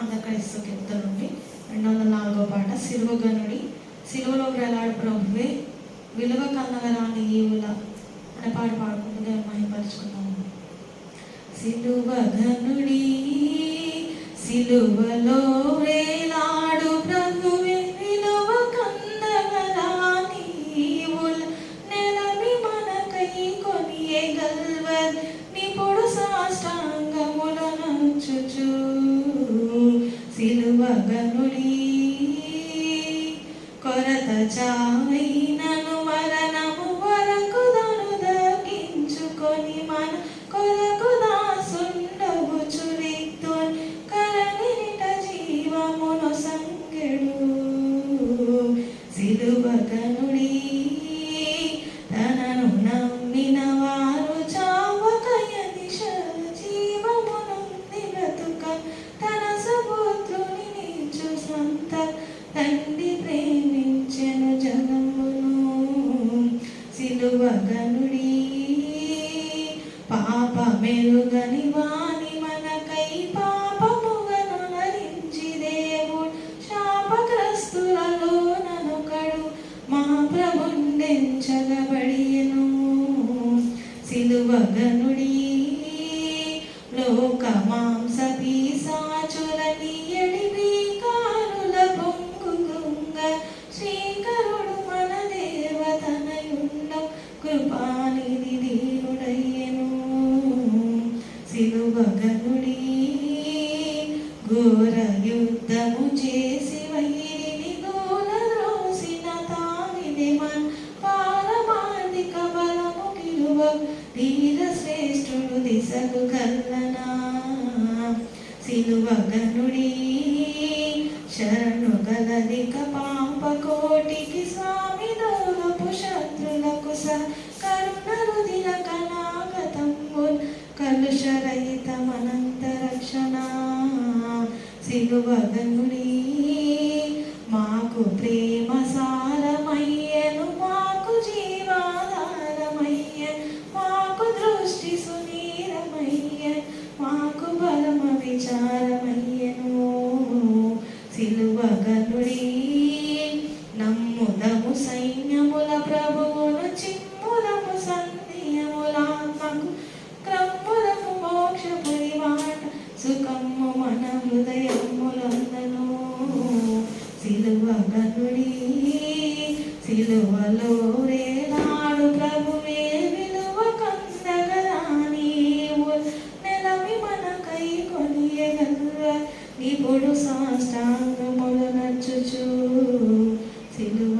ఆంధ్రక్రైస్తవ కీర్తన నుండి రెండు వందల నాలుగో పాట సిలువ గనుడి సిలువలో వేలాడు ప్రభువే విలువ కన్నగరాని ఈవుల అనే పాట పాడుకుంటూ దేవుని మహిమపరుచుకున్నాము సిలువ గనుడి సిలువలో వేలాడు కొరత మరణము వరకు దాను దగ్గించుకొని మన కొరకు దాసుండవు చురిక్తో కరణిట జీవమును సంగ సిలువ పాప మెరుగని వాని మనకై పాపముగను నరించి దేవుడు శాపగ్రస్తులలో ననుకడు మా ప్రభుండెంచగబడియను సిలువ గనుడి కృపానిధి దీనుడయ్యను సిలువ గనుడి ఘోర యుద్ధము చేసి వైరిని గోల రోసిన తానిది మన పారమార్థిక బలము కిలువ ధీర శ్రేష్ఠుడు దిశలు కల్లనా. సిలువ గనుడి శరణు గలదిక పాప కోటికి స్వామి దోహపు శత్రులకు స కరుణ రుదిర కళాగతంబుల్ సిలువలో ప్రభువే విలువ కందగరాని నెలవి మనకై కొనియగల్వ నిపుడు సాష్టాంగములు నచ్చుచు సిలువ